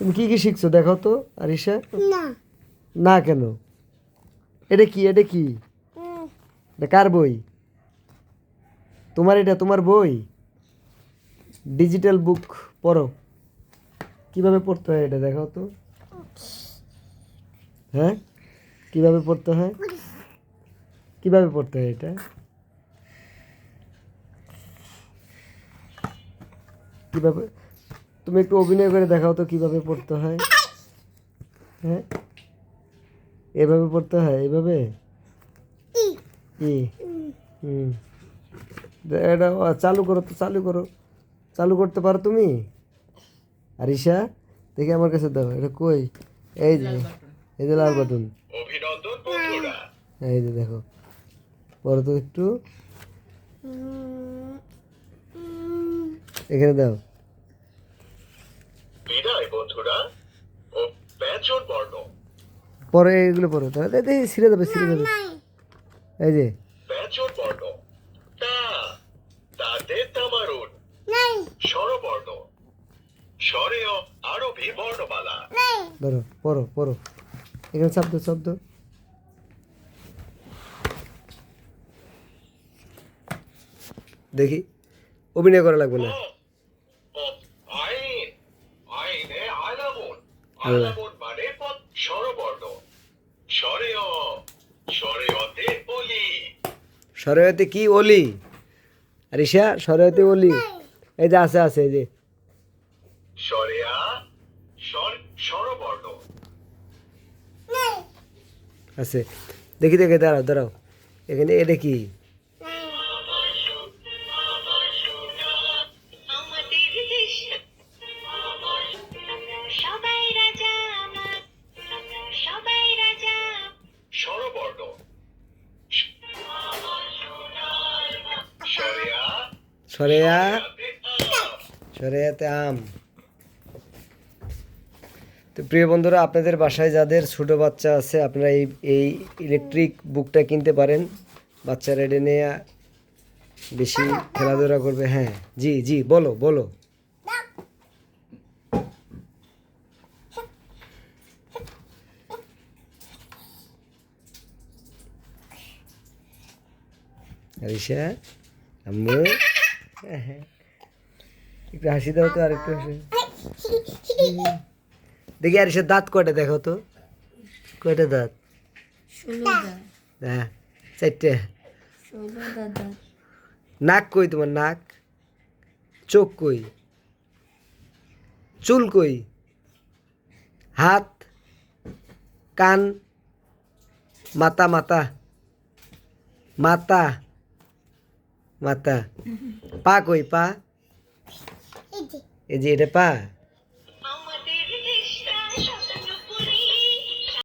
তুমি কি কি শিখছো? দেখো তো আরিশা। না। না কেন? এটা কি? এটা কি? এটা কার বই? তোমার এটা তোমার বই? ডিজিটাল বুক পড়ো। কীভাবে পড়তে হয় এটা দেখাও তো। হ্যাঁ? কীভাবে পড়তে হয়? কীভাবে পড়তে হয় এটা? কীভাবে তুমি একটু অভিনয় করে দেখাও তো কীভাবে পড়তে হয়। হ্যাঁ? এভাবে পড়তে হয়, এভাবে? হুম এটা চালু করো তো, চালু করো। চালু করতে পারো তুমি? আরিশা, দেখি আমার কাছে দাও, এটা কই? এই যে এই যে লাল বাটন। এই যে দেখো পরে তো একটু। এখানে দাও। পরে এগুলো পরে দেখি ছিঁড়ে দেবে ছিঁড়ে দেবে। এই যে। ধরো পড়ো পড়ো। এখানে শব্দ শব্দ দেখি। অভিনয় করা লাগবে না। আল্লাহ। সরয়তে কি অলি আরিশা সরয়তে অলি এই যে আছে আছে এই যে। আছে। দেখি দেখি দাঁড়াও দাঁড়াও। এখানে এটা কি? সরেয়া আম। সরেয়াতে আম। তো প্রিয় বন্ধুরা, আপনাদের বাসায় যাদের ছোট বাচ্চা আছে, আপনারা এই এই ইলেকট্রিক বুকটা কিনতে পারেন। বাচ্চারা এটা নিয়ে বেশি খেলাধুলা করবে। হ্যাঁ জি জি, বলো বলো। আরিশা, আম্মু। একটু হাসি দাও তো আর একটু হাসি দেখি আরিশা দাঁত কয়টা দেখো তো। কয়টা দাঁত? হ্যাঁ চারটে। নাক কই তোমার নাক? চোখ কই? চুল কই? হাত? কান? মাথা মাথা? মাথা? মাথা পা কই পা? এই যে এটা পা?